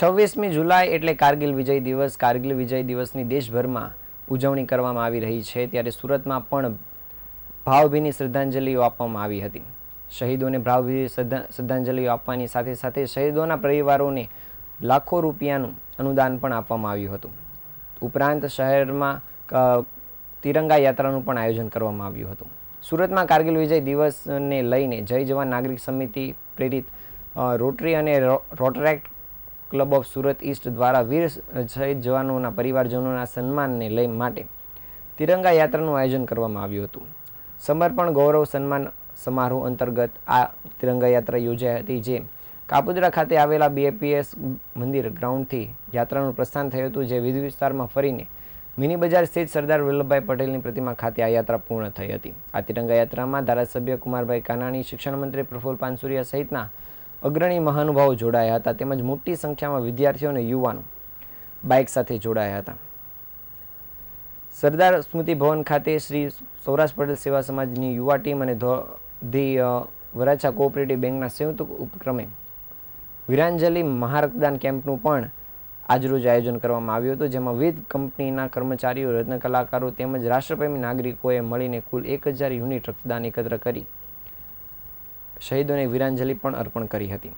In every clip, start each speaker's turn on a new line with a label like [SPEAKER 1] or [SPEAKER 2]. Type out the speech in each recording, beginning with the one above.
[SPEAKER 1] છવ્વીસમી જુલાઈ એટલે કારગિલ વિજય દિવસ. કારગિલ વિજય દિવસની દેશભરમાં ઉજવણી કરવામાં આવી રહી છે. ત્યારે સુરતમાં પણ ભાવભીની શ્રદ્ધાંજલિઓ આપવામાં આવી હતી. શહીદોને ભાવભીની શ્રદ્ધા, શ્રદ્ધાંજલિઓ આપવાની સાથે સાથે શહીદોના પરિવારોને લાખો રૂપિયાનું અનુદાન પણ આપવામાં આવ્યું હતું. ઉપરાંત શહેરમાં તિરંગા યાત્રાનું પણ આયોજન કરવામાં આવ્યું હતું. સુરતમાં કારગિલ વિજય દિવસને લઈને જય જવાન નાગરિક સમિતિ પ્રેરિત રોટરી અને rotaract club of Surat east દ્વારા વીર શહીદ જવાનોના પરિવારજનોના સન્માનને લઈ માટે તિરંગા યાત્રાનું આયોજન કરવામાં આવ્યું હતું. સમર્પણ, ગૌરવ, સન્માન સમારોહ અંતર્ગત આ તિરંગા યાત્રા યોજાઈ હતી, જે કાપુદ્રા ખાતે આવેલા બીએપીએસ મંદિર ગ્રાઉન્ડથી યાત્રાનું પ્રસ્થાન થયું હતું, જે વિવિધ વિસ્તારમાં ફરીને મિની બજાર સ્થિત સરદાર વલ્લભભાઈ પટેલની પ્રતિમા ખાતે આ યાત્રા પૂર્ણ થઈ હતી. આ તિરંગા યાત્રામાં ધારાસભ્ય કુમારભાઈ કાનાણી, શિક્ષણ મંત્રી પ્રફુલ પાનસુરિયા સહિતના અગ્રણી મહાનુભાવો જોડાયા હતા તેમજ મોટી સંખ્યામાં વિદ્યાર્થીઓ અને યુવાનો બાઇક સાથે જોડાયા હતા. સરદાર સ્મૃતિ ભવન ખાતે શ્રી સૌરાષ્ટ્ર પટેલ સેવા સમાજની યુવા ટીમ અને ધી વરાછા કોઓપરેટિવ બેંકના સંયુક્ત ઉપક્રમે વિરાંજલિ મહારક્તદાન કેમ્પનું પણ આજરોજ આયોજન કરવામાં આવ્યું હતું, જેમાં વિવિધ કંપનીના કર્મચારીઓ, રત્ન કલાકારો તેમજ રાષ્ટ્રપ્રેમી નાગરિકોએ મળીને કુલ એક હજાર યુનિટ રક્તદાન એકત્ર કરી શહીદોને વીરાંજલિ પણ અર્પણ કરી હતી.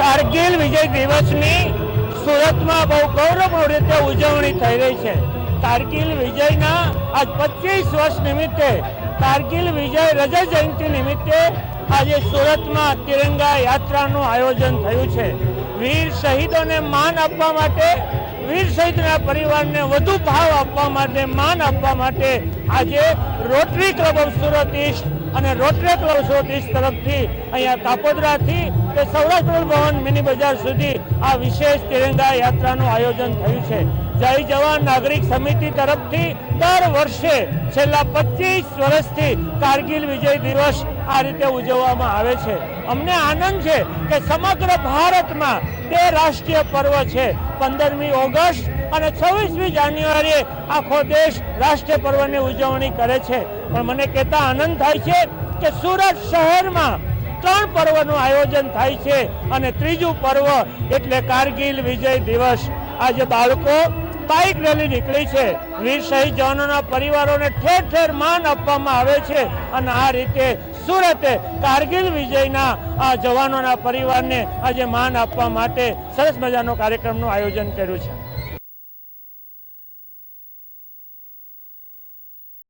[SPEAKER 2] કારગિલ વિજય દિવસની સુરતમાં બહુ ગૌરવપૂર્ણ રીતે ઉજવણી થઈ રહી છે. કારગિલ વિજયના આજ પચીસ વર્ષ નિમિત્તે, કારગિલ વિજય રજા જયંતિ નિમિત્તે આજે સુરતમાં તિરંગા યાત્રાનું આયોજન થયું છે. વીર શહીદોને માન આપવા માટે, વીર શહીદના પરિવારને વધુ ભાવ આપવા માટે, માન આપવા માટે આજે rotary club of Surat east અને રોટરી ક્લબ સુરત ઈસ્ટ તરફથી અહીંયા કાપોદ્રાથી તે સૌરાષ્ટ્ર ભવન મિની બજાર સુધી આ વિશેષ તિરંગા યાત્રાનું આયોજન થયું છે. જય જવાન નાગરિક સમિતિ તરફથી દર વર્ષે છેલ્લા પચીસ વર્ષથી કારગિલ વિજય દિવસ આ રીતે ઉજવવામાં આવે છે. અમને આનંદ છે કે સમગ્ર ભારતમાં તે રાષ્ટ્રીય પર્વ છે. પંદરમી ઓગસ્ટ અને છવ્વીસમી જાન્યુઆરીએ આખો દેશ રાષ્ટ્રીય પર્વની ઉજવણી કરે છે. પણ મને કહેતા આનંદ થાય છે કે સુરત શહેરમાં ત્રણ પર્વનું આયોજન થાય છે અને ત્રીજું પર્વ એટલે કારગિલ વિજય દિવસ. આજે બાળકો બાઇક રેલી નીકળી છે. વીર શહીદ જવાનોના પરિવારોને ઠેર ઠેર માન આપવામાં આવે છે અને આ રીતે સુરતે કારગિલ વિજયના આ જવાનોના પરિવારને આજે માન આપવા માટે સરસ મજાનો કાર્યક્રમનું આયોજન કર્યું છે.